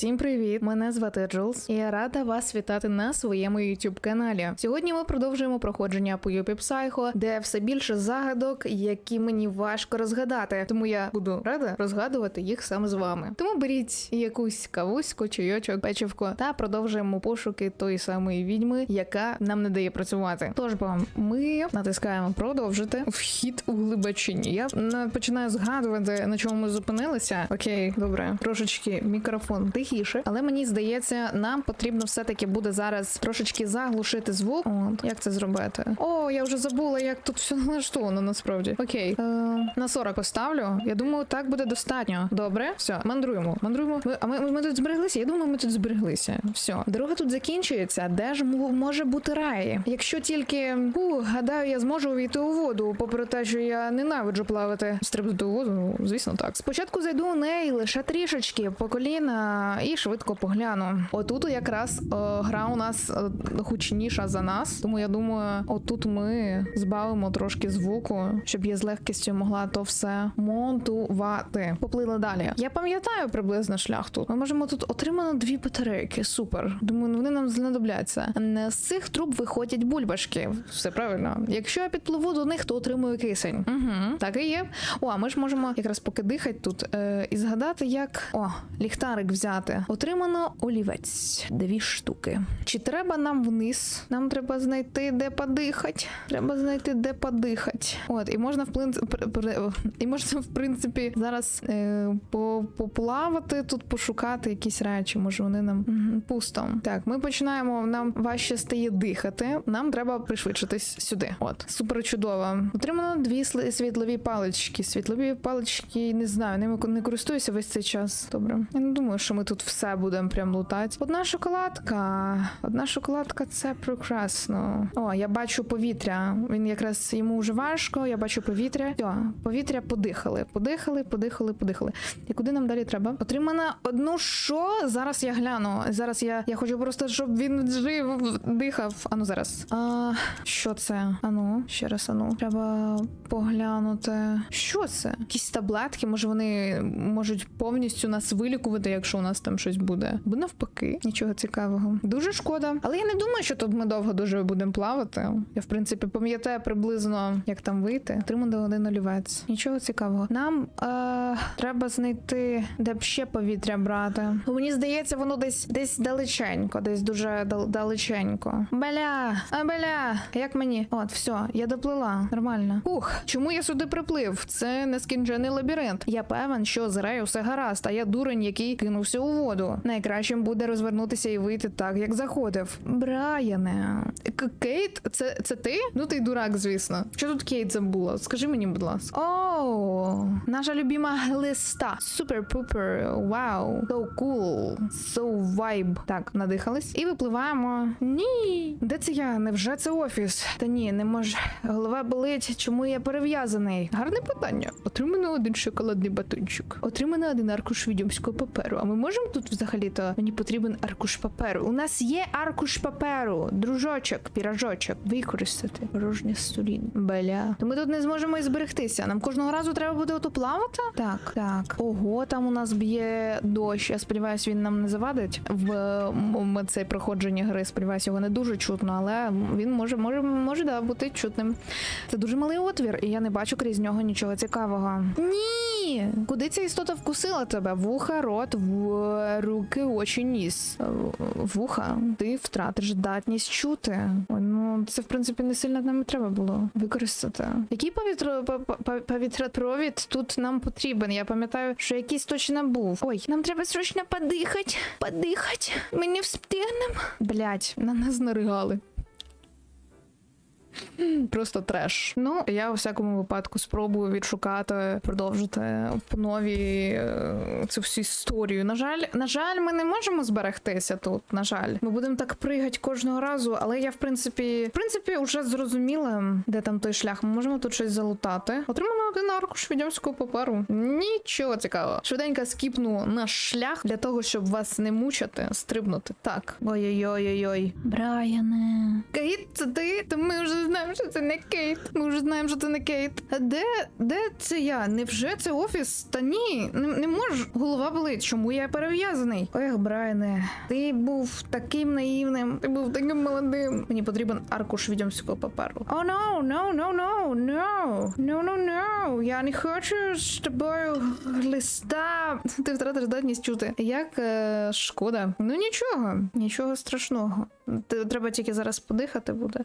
Всім привіт! Мене звати Джулс, і я рада вас вітати на своєму youtube каналі. Сьогодні ми продовжуємо проходження по Юпі Psycho, де все більше загадок, які мені важко розгадати. Тому я буду рада розгадувати їх саме з вами. Тому беріть якусь кавуську, чайочок, печивко та продовжуємо пошуки тої самої відьми, яка нам не дає працювати. Тож бо ми натискаємо продовжити вхід у глибочині. Я починаю згадувати на чому ми зупинилися. Окей, добре, трошечки мікрофон тихіше, але мені здається, нам потрібно все-таки буде зараз трошечки заглушити звук. От як це зробити? О, я вже забула, як тут все налаштовано насправді. Окей, е, на 40 поставлю. Я думаю, так буде достатньо. Добре, все, мандруємо. Мандруємо. Ми, а ми, ми тут збереглися? Я думаю, ми тут збереглися. Все, дорога тут закінчується. Де ж може бути рай? Якщо тільки у, гадаю, я зможу увійти у воду, попри те, що я ненавиджу плавати. Стрибнути у воду, ну, звісно, так. Спочатку зайду у неї лише трішечки по коліна і швидко погляну. Отут якраз е, гра у нас е, гучніша за нас, тому я думаю, отут ми збавимо трошки звуку, щоб я з легкістю могла то все монтувати. Поплила далі. Я пам'ятаю приблизно шлях тут. Ми можемо тут отримано дві батарейки. Супер. Думаю, вони нам знадобляться. Е, З цих труб виходять бульбашки. Все правильно. Якщо я підпливу до них, то отримую кисень. Угу, так і є. О, а ми ж можемо якраз поки дихать тут е, і згадати, як о, ліхтарик взяти. Отримано олівець. Дві штуки. Чи треба нам вниз? Нам треба знайти, де подихать. Треба знайти, де подихать. От, і можна в принципі, і можна, в принципі, зараз е, поплавати тут, пошукати якісь речі. Може, вони нам пусто. Так, ми починаємо. Нам важче стає дихати. Нам треба пришвидшитись сюди. От, супер чудово. Отримано дві світлові палички. Світлові палички, не знаю, ними не користуюся весь цей час. Добре. Я не думаю, що ми тут все будемо прям лутати. Одна шоколадка. Одна шоколадка це прекрасно. О, я бачу повітря. Він якраз йому вже важко. Я бачу повітря. Все, повітря подихали. Подихали, подихали, подихали. І куди нам далі треба? Отримано одну що? Зараз я гляну. Зараз я, я хочу просто, щоб він жив, дихав. Ану зараз. А, що це? Ану, ще раз ану. Треба поглянути. Що це? Якісь таблетки, може вони можуть повністю нас вилікувати, якщо у нас там щось буде. Бо навпаки, нічого цікавого. Дуже шкода. Але я не думаю, що тут ми довго дуже будемо плавати. Я, в принципі, пам'ятаю приблизно, як там вийти. Отримано один олівець. Нічого цікавого. Нам е, треба знайти, де б ще повітря брати. Мені здається, воно десь десь далеченько, десь дуже дал- далеченько. Беля, а беля, як мені? От, все, я доплила. Нормально. Ух, чому я сюди приплив? Це нескінчений лабіринт. Я певен, що з Рею все гаразд, а я дурень, який кинувся у воду. Найкращим буде розвернутися і вийти так, як заходив. Брайане, Кейт, це, це ти? Ну ти дурак, звісно. Що тут Кейт забула? Скажи мені, будь ласка. О, наша любима глиста. Супер-пупер. Вау. So cool. So vibe. Так, надихались. І випливаємо. Ні. Де це я? Невже це офіс? Та ні, не може. Голова болить. Чому я перев'язаний? Гарне питання. Отримано один шоколадний батончик. Отримано один аркуш відьомського паперу. А ми можемо тут взагалі-то мені потрібен аркуш паперу. У нас є аркуш паперу, дружочок, піражочок. Використати порожня сторін. Беля. То ми тут не зможемо і зберегтися. Нам кожного разу треба буде ото плавати? Так, так. Ого, там у нас б'є дощ. Я сподіваюся, він нам не завадить в м, проходження гри. Сподіваюся, його не дуже чутно, але він може, може, може да, бути чутним. Це дуже малий отвір, і я не бачу крізь нього нічого цікавого. Ні! Куди ця істота вкусила тебе? Вуха, рот, в руки, очі, ніс. Вуха, ти втратиш здатність чути. Ой, Ну, це в принципі не сильно нам треба було використати. Який повітро повітряпровід тут нам потрібен? Я пам'ятаю, що якийсь точно був. Ой, нам треба срочно подихати. Подихати. Ми не встигнемо. Блять, на нас наригали. Просто треш. Ну, я у всякому випадку спробую відшукати, продовжити по нові е, цю всю історію. На жаль, на жаль, ми не можемо зберегтися тут. На жаль, ми будемо так пригати кожного разу, але я в принципі, в принципі, вже зрозуміла, де там той шлях. Ми можемо тут щось залутати. Отримано один аркуш відьомського паперу. Нічого цікавого. Швиденько скіпну наш шлях для того, щоб вас не мучити, стрибнути. Так. Ой-ой-ой-ой-ой. Брайане. Кейт, це ти? Ми вже знаємо, що це не Кейт. Ми вже знаємо, що це не Кейт. А де, де це я? Невже це офіс? Та ні, не, не можу. Голова болить. Чому я перев'язаний? Ех, Брайане, ти був таким наївним, ти був таким молодим. Мені потрібен аркуш відьомського паперу. О, no, no, no, no, no, no, no, no. Я не хочу з тобою листа. Ти втратиш здатність чути. Як е, шкода. Ну нічого, нічого страшного. Треба тільки зараз подихати буде.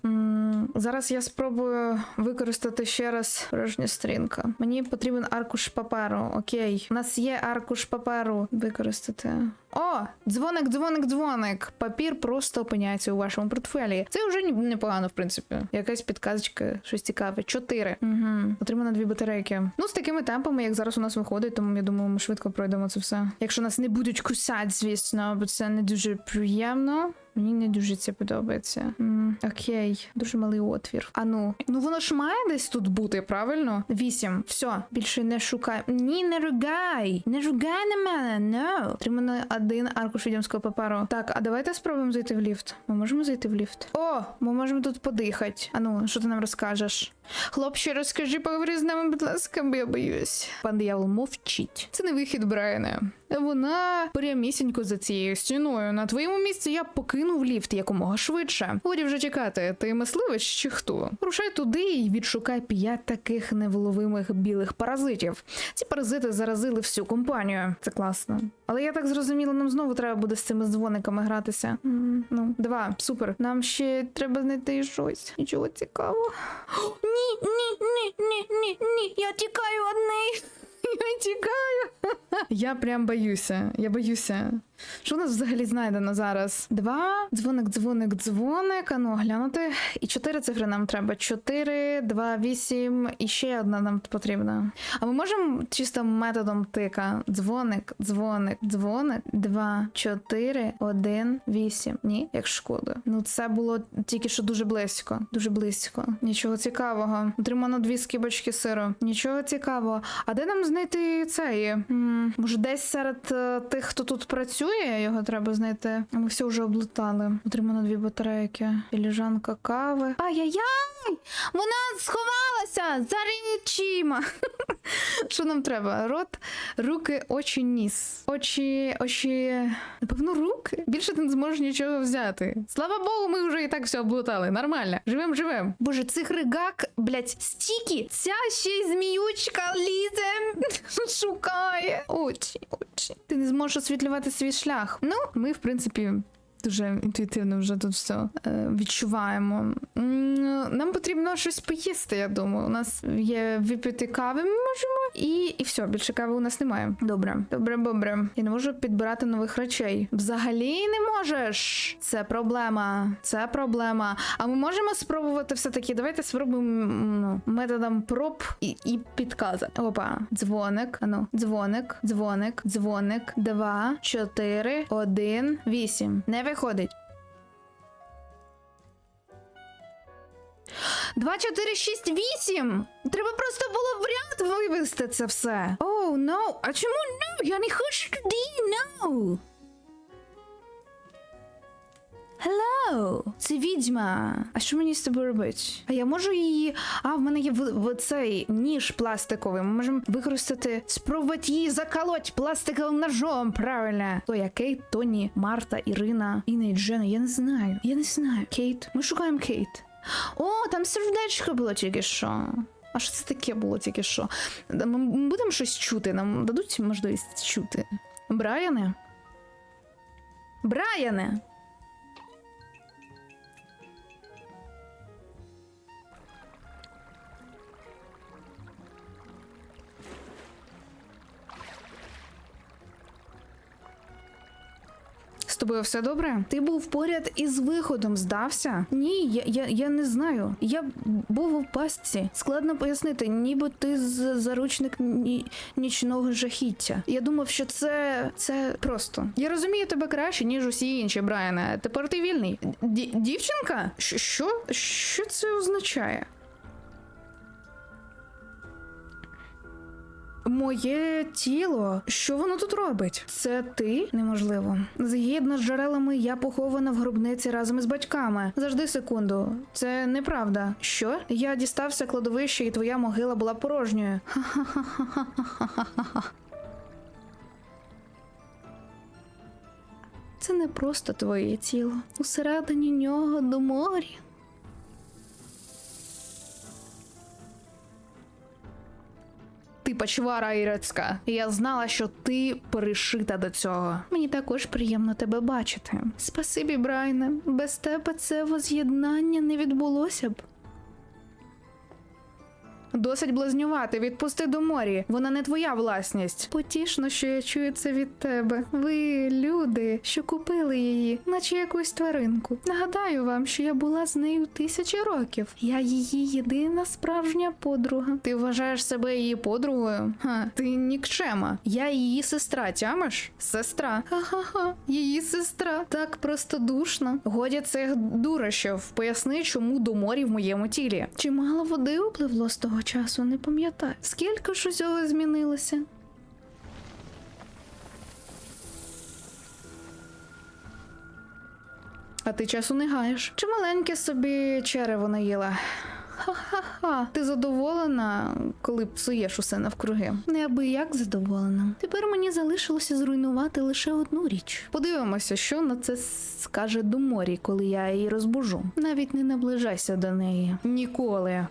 Зараз я спробую використати ще раз порожня стрінка. Мені потрібен аркуш паперу. Окей, у нас є аркуш паперу. Використати. О, дзвоник, дзвоник, дзвоник. Папір просто опиняється у вашому портфелі. Це вже непогано, в принципі. Якась підказочка, щось цікаве. Чотири. Угу. Отримано дві батарейки. Ну, з такими темпами, як зараз у нас виходить, тому я думаю, ми швидко пройдемо це все. Якщо нас не будуть кусати, звісно, бо це не дуже приємно. Мені не дуже це подобається. М, окей, дуже малий отвір. А ну, ну воно ж має десь тут бути, правильно? Вісім. Все, більше не шукай. Ні, не ругай. Не ругай на мене. No. Отримано один аркуш відьомського паперу. Так, а давайте спробуємо зайти в ліфт. Ми можемо зайти в ліфт. О, ми можемо тут подихати. А ну, що ти нам розкажеш? Хлопче, розкажи, поговори з нами, будь ласка, бо я боюсь. Пан диявол мовчить. Це не вихід Брайана. Вона прямісінько за цією стіною. На твоєму місці я б покинув ліфт якомога швидше. Годі вже чекати, ти мисливець чи хто? Рушай туди і відшукай п'ять таких невиловимих білих паразитів. Ці паразити заразили всю компанію. Це класно. Але я так зрозуміла, нам знову треба буде з цими дзвониками гратися. Ну, два, супер. Нам ще треба знайти щось. Нічого цікавого. Ні, ні, ні, ні, ні, ні. Я тікаю неї. Я тікаю. Я прям боюся. Я боюся. Що у нас взагалі знайдено зараз? Два, дзвоник, дзвоник, дзвоник. А ну глянути. І чотири цифри нам треба. Чотири, два, вісім. І ще одна нам потрібна. А ми можемо чисто методом тика. Дзвоник, дзвоник, дзвоник. Два, чотири, один, вісім. Ні, як шкода. Ну це було тільки що дуже близько. Дуже близько. Нічого цікавого. Отримано дві скибочки сиру. Нічого цікавого. А де нам знайти цей? Може, десь серед е, тих, хто тут працює, його треба знайти. Ми все вже облутали. Отримано дві батарейки. Філіжанка кави. Ай-яй-яй! Вона сховалася за речима. Що нам треба? Рот, руки, очі, ніс. Очі, очі. Напевно, руки. Більше ти не зможеш нічого взяти. Слава Богу, ми вже і так все облутали. Нормально. Живем, живем. Боже, цих ригак, блять, стільки. Ця ще й зміючка лізе. Шукає. Очі, очі. Ти не зможеш освітлювати свій шлях. Ну, ми, в принципі. Дуже інтуїтивно вже тут все е, відчуваємо. Нам потрібно щось поїсти, я думаю. У нас є випити кави, ми можемо, і, і все, більше кави у нас немає. Добре, добре, добре. Я не можу підбирати нових речей. Взагалі не можеш. Це проблема. Це проблема. А ми можемо спробувати все-таки. Давайте спробуємо ну, методом проб і, і підказок. Опа, дзвоник. Ану, дзвоник, дзвоник, дзвоник. Два, чотири, один, вісім. Не виходить. Два, чотири, шість, вісім. Треба просто було в ряд вивести це все. Оу, oh, no. А чому no? Я не хочу туди, no. Hello, це відьма. А що мені з тобою робити? А я можу її. А, в мене є в, в цей ніж пластиковий. Ми можемо використати, спробувати її заколоть пластиковим ножом. Правильно. То я Кейт, Тоні, Марта, Ірина, Інна і Джена. Я не знаю. Я не знаю. Кейт. Ми шукаємо Кейт. О, там сердечко було тільки що. А що це таке було тільки що? Ми будемо щось чути, нам дадуть можливість чути. Брайане? Брайане! Тобою все добре? Ти був поряд із виходом, здався? Ні, я, я, я не знаю. Я був у пастці. Складно пояснити, ніби ти заручник ні, нічного жахіття. Я думав, що це це просто. Я розумію тебе краще, ніж усі інші, Брайане. Тепер ти вільний. Ді- дівчинка? Що? Що це означає? Моє тіло, що воно тут робить? Це ти? Неможливо. Згідно з джерелами, я похована в гробниці разом із батьками. Завжди секунду. Це неправда. Що? Я дістався кладовище, і твоя могила була порожньою. Це не просто твоє тіло. Усередині нього до моря. Ти почвара ірецька. Я знала, що ти пришита до цього. Мені також приємно тебе бачити. Спасибі, Брайне. Без тебе це воз'єднання не відбулося б. Досить блазнювати, відпусти до морі. Вона не твоя власність. Потішно, що я чую це від тебе. Ви, люди, що купили її, наче якусь тваринку. Нагадаю вам, що я була з нею тисячі років. Я її єдина справжня подруга. Ти вважаєш себе її подругою? Ха, ти нікчема. Я її сестра, тямиш? Сестра. Ха-ха-ха, її сестра. Так простодушно. Годі цих дурощів. Поясни, чому до морі в моєму тілі. Чимало води upливло з того часу, не пам'ятаю. Скільки ж усього змінилося? А ти часу не гаєш. Чи маленьке собі черево наїла? Ха-ха-ха. Ти задоволена, коли псуєш усе навкруги? Неабияк задоволена. Тепер мені залишилося зруйнувати лише одну річ. Подивимося, що на це скаже Думорі, коли я її розбужу. Навіть не наближайся до неї. Ніколи.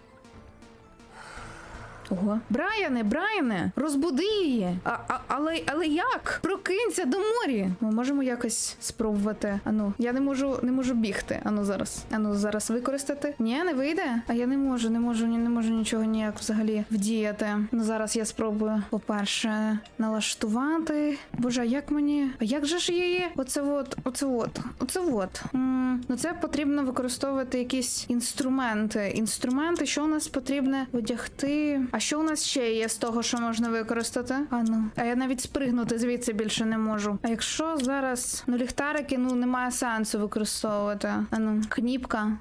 Ого. Брайане, Брайане, розбуди її. А, а, але, але як? Прокинься до морі. Ми можемо якось спробувати. Ану, я не можу не можу бігти. Ану зараз. Ану, зараз використати. Ні, не вийде. А я не можу, не можу, ні- не можу нічого ніяк взагалі вдіяти. Ну зараз я спробую, по-перше, налаштувати. Боже, як мені. А як же ж її? Оце от, оце от, оце от. м ну це потрібно використовувати якісь інструменти. Інструменти, що у нас потрібно одягти. А що у нас ще є з того, що можна використати? А ну, а я навіть спригнути звідси більше не можу. А якщо зараз ну ліхтарики, ну немає сенсу використовувати. А ну, кніпка.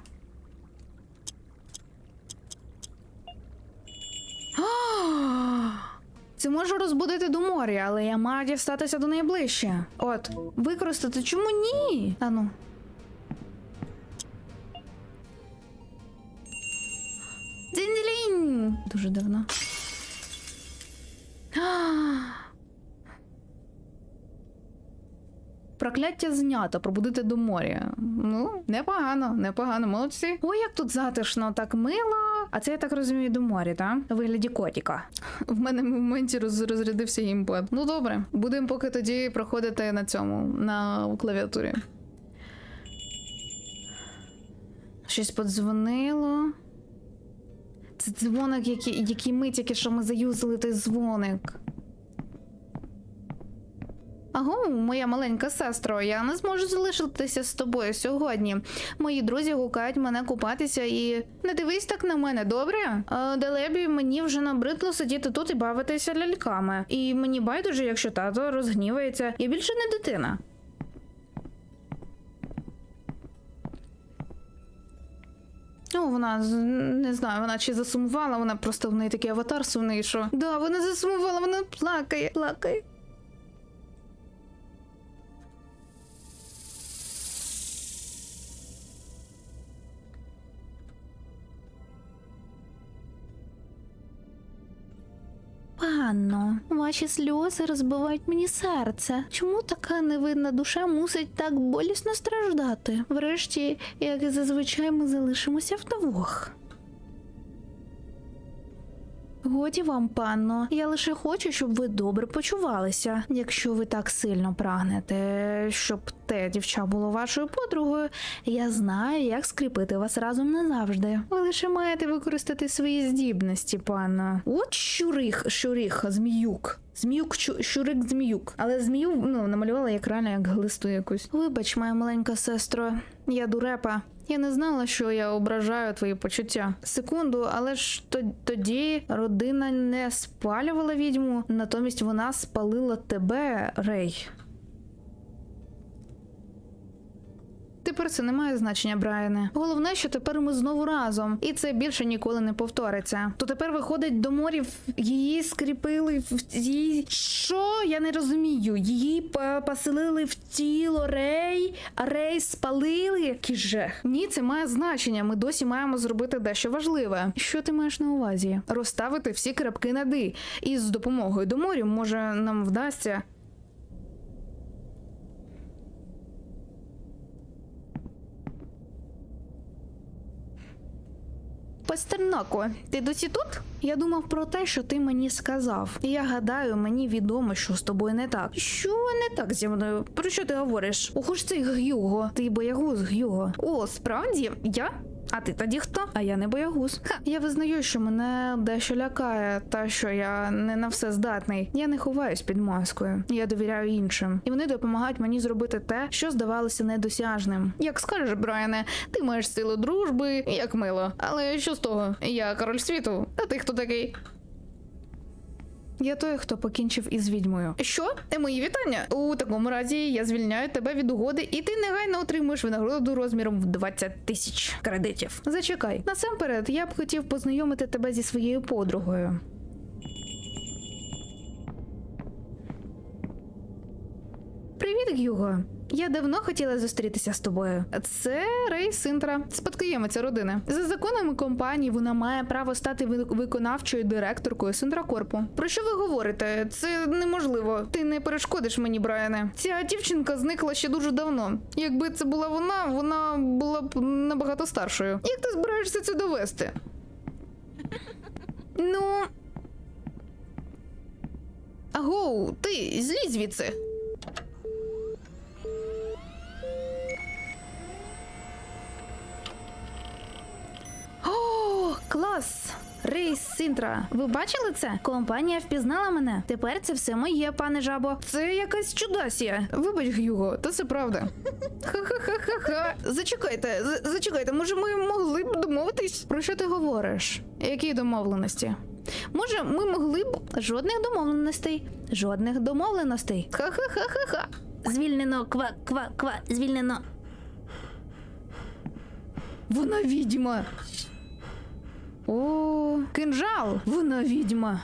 Це може розбудити до моря, але я маю дістатися до неї ближче. От, використати чому ні? Ану. Дуже давно. Прокляття знято, пробудити до моря. Ну, непогано, непогано, молодці. Ой, як тут затишно, так мило. А це я так розумію до моря, так? У вигляді котіка. В мене в моменті роз, розрядився геймпад. Ну добре, будемо поки тоді проходити на цьому, на клавіатурі. Щось подзвонило. Це дзвоник, який, який ми тільки що ми заюзали той дзвоник. Аго, моя маленька сестро, я не зможу залишитися з тобою сьогодні. Мої друзі гукають мене купатися і не дивись так на мене, добре? А, Делебі, мені вже набридло сидіти тут і бавитися ляльками. І мені байдуже, якщо тато розгнівається, я більше не дитина. Ну, вона не знаю, вона чи засумувала, вона просто в неї такий аватар сумний, що. Да, вона засумувала, вона плакає, плакає. Панно, ваші сльози розбивають мені серце. Чому така невинна душа мусить так болісно страждати? Врешті, як і зазвичай, ми залишимося вдвох. Годі вам, панно, я лише хочу, щоб ви добре почувалися. Якщо ви так сильно прагнете, щоб те дівча було вашою подругою, я знаю, як скріпити вас разом назавжди. Ви лише маєте використати свої здібності, панно. От щурих, щурих, зміюк. Зміюк, щурик, зміюк. Але змію ну, намалювала як реально як глисту якусь. Вибач, моя маленька сестро, я дурепа. Я не знала, що я ображаю твої почуття. Секунду, але ж тоді родина не спалювала відьму, натомість вона спалила тебе, Рей. Тепер це не має значення, Брайане. Головне, що тепер ми знову разом, і це більше ніколи не повториться. То тепер виходить до морів, її скріпили в її. Що? Я не розумію. Її поселили в тіло Рей, а Рей спалили. Кіжех. Ні, це має значення. Ми досі маємо зробити дещо важливе. Що ти маєш на увазі? Розставити всі крапки над «і». І з допомогою до морів, може, нам вдасться. Пастернако, ти досі тут? Я думав про те, що ти мені сказав. І я гадаю, мені відомо, що з тобою не так. Що не так зі мною? Про що ти говориш? Ого ж цей Гюго. Ти боягуз Гюго. О, справді? Я? А ти тоді хто? А я не боягуз. Ха, я визнаю, що мене дещо лякає, та що я не на все здатний. Я не ховаюсь під маскою. Я довіряю іншим, і вони допомагають мені зробити те, що здавалося недосяжним. Як скажеш, Брайане, ти маєш силу дружби, як мило. Але що з того? Я король світу. А ти хто такий? Я той, хто покінчив із відьмою. Що? Це Мої вітання. У такому разі я звільняю тебе від угоди, і ти негайно отримуєш винагороду розміром в 20 тисяч кредитів. Зачекай. Насамперед, я б хотів познайомити тебе зі своєю подругою. Привіт, Гюго. Я давно хотіла зустрітися з тобою. Це Рей Синтра, спадкоємиця родини. За законами компанії вона має право стати виконавчою директоркою Синтракорпу. Про що ви говорите? Це неможливо. Ти не перешкодиш мені, Брайане. Ця дівчинка зникла ще дуже давно. Якби це була вона, вона була б набагато старшою. Як ти збираєшся це довести? Ну. Агоу, ти злізь звідси. О, клас! Рейс Синтра. Ви бачили це? Компанія впізнала мене. Тепер це все моє, пане жабо. Це якась чудасія. Вибач, Гюго, то це правда. Ха-ха-ха-ха-ха. Зачекайте, зачекайте, може, ми могли б домовитись? Про що ти говориш? Які домовленості? Може, ми могли б жодних домовленостей. Жодних домовленостей. Ха-ха-ха-ха-ха. Звільнено, ква, ква, ква, звільнено. Вона відьма. О, кинжал! Вона відьма.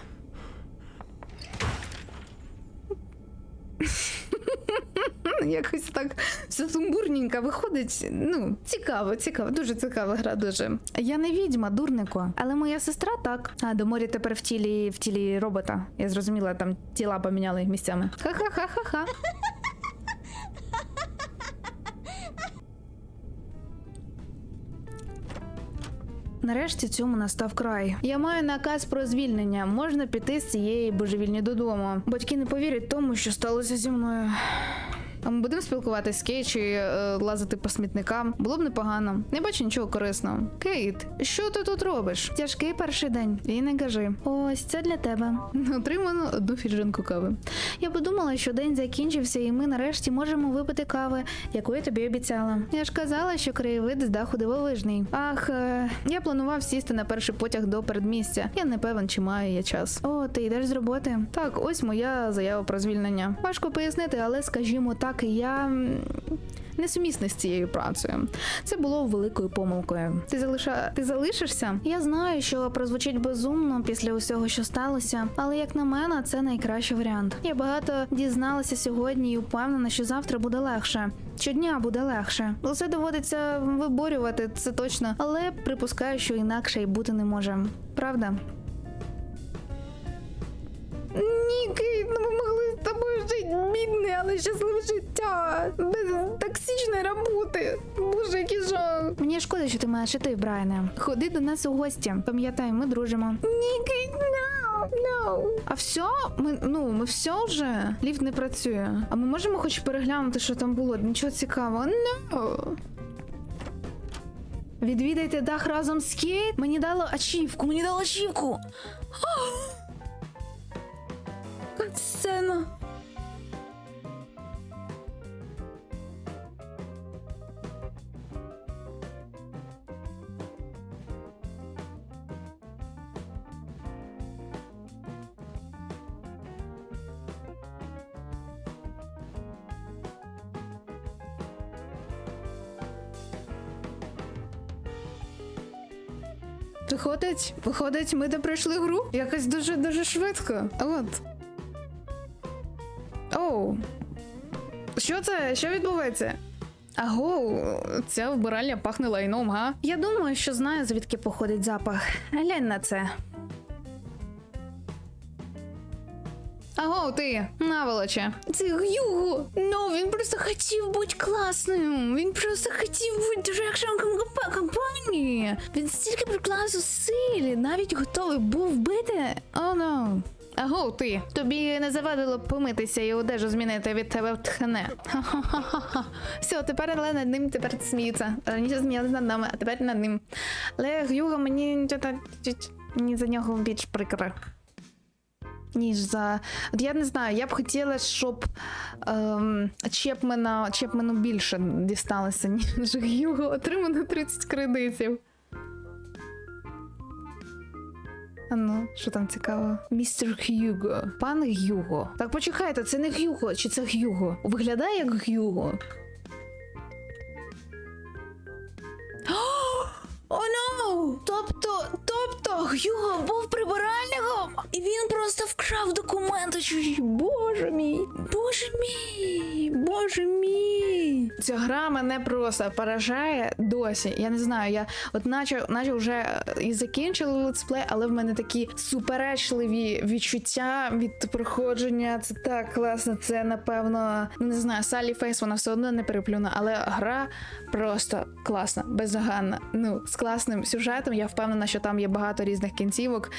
Якось так все сумбурненько виходить. Ну, цікаво, цікаво, дуже цікава гра, дуже. Я не відьма, дурнику, але моя сестра так. А до моря тепер в тілі в тілі робота. Я зрозуміла, там тіла поміняли місцями. Ха-ха-ха-ха-ха. Нарешті цьому настав край. Я маю наказ про звільнення. Можна піти з цієї божевільні додому. Батьки не повірять тому, що сталося зі мною. А ми будемо спілкуватись з Кейт чи е, лазити по смітникам. Було б непогано. Не бачу нічого корисного. Кейт, що ти тут робиш? Тяжкий перший день. І не кажи. Ось це для тебе. Отримано одну фіджанку кави. Я подумала, що день закінчився, і ми нарешті можемо випити кави, яку я тобі обіцяла. Я ж казала, що краєвид з даху дивовижний. Ах, е, я планував сісти на перший потяг до передмістя. Я не певен, чи маю я час. О, ти йдеш з роботи? Так, ось моя заява про звільнення. Важко пояснити, але скажімо так, я. м, Несумісна з цією працею. Це було великою помилкою. Ти залиша... ти залишишся? Я знаю, що прозвучить безумно після усього, що сталося, але як на мене, це найкращий варіант. Я багато дізналася сьогодні і впевнена, що завтра буде легше. Щодня буде легше. Усе доводиться виборювати, це точно, але припускаю, що інакше й бути не може. Правда? Ні, Кейт, ну ми могли тобою бідне, але щасливе життя. Без токсичної роботи. Боже, який жах. Мені шкода, що ти маєш іти, Брайане. Ходи до нас у гості. Пам'ятай, ми дружимо. Ні, Кейт, no, no. А все? Ми, ну, ми все вже? Ліфт не працює. А ми можемо хоч переглянути, що там було? Нічого цікавого. No. Відвідайте дах разом з Кейт. Мені дало ачівку, мені дало ачівку. Сцена. Виходить, виходить, ми до пройшли гру якось дуже дуже швидко. От. Оу. Що це? Що відбувається? Аго, ця вбиральня пахне лайном, га? Я думаю, що знаю, звідки походить запах. Глянь на це. Аго, ти, наволоче. Це Гюго. Просто хотів бути класним. Він просто хотів бути директором компанії. Він стільки приклав зусиль, навіть готовий був бити. О, ну. Аго, ти. Тобі не завадило б помитися і одежу змінити від тебе втхне. Все, тепер але над ним тепер сміються. Раніше сміялися над нами, а тепер над ним. Але Гюго мені мені за нього більш прикро. Ніж за. От я не знаю, я б хотіла, щоб ем, Чепмена, Чепмену більше дісталося, ніж Гюго отримано 30 кредитів. А ну, що там цікаво? Містер Х'юго. Пан Гюго. Так почекайте, це не Гюго, чи це Гюго? Виглядає як Гюго. О, ну! Тобто, тобто, Гюго був прибиральником, і він просто вкрав документи. Боже мій, боже мій, боже мій. Ця гра мене просто поражає досі. Я не знаю, я от наче, наче вже е, і закінчили летсплей, але в мене такі суперечливі відчуття від проходження. Це так класно. Це напевно, ну не знаю, Салі Фейс, вона все одно не переплюна, але гра просто класна, бездоганна. Ну, з класним сюжетом. Я впевнена, що там є багато різних кінцівок,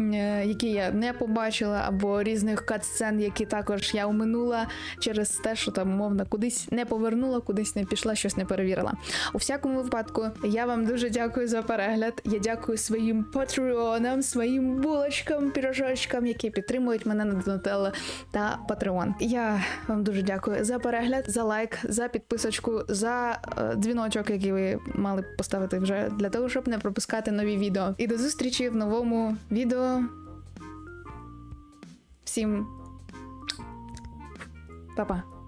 е, які я не побачила, або різних катсцен, які також я оминула через те, що там умовно кудись не повернула, кудись не пішла, щось не перевірила. У всякому випадку, я вам дуже дякую за перегляд. Я дякую своїм патреонам, своїм булочкам, пірожочкам, які підтримують мене на Donatello та Patreon. Я вам дуже дякую за перегляд, за лайк, за підписочку, за е, дзвіночок, який ви мали поставити вже для того, щоб не пропускати нові відео. І до зустрічі в новому відео. Всім па-па.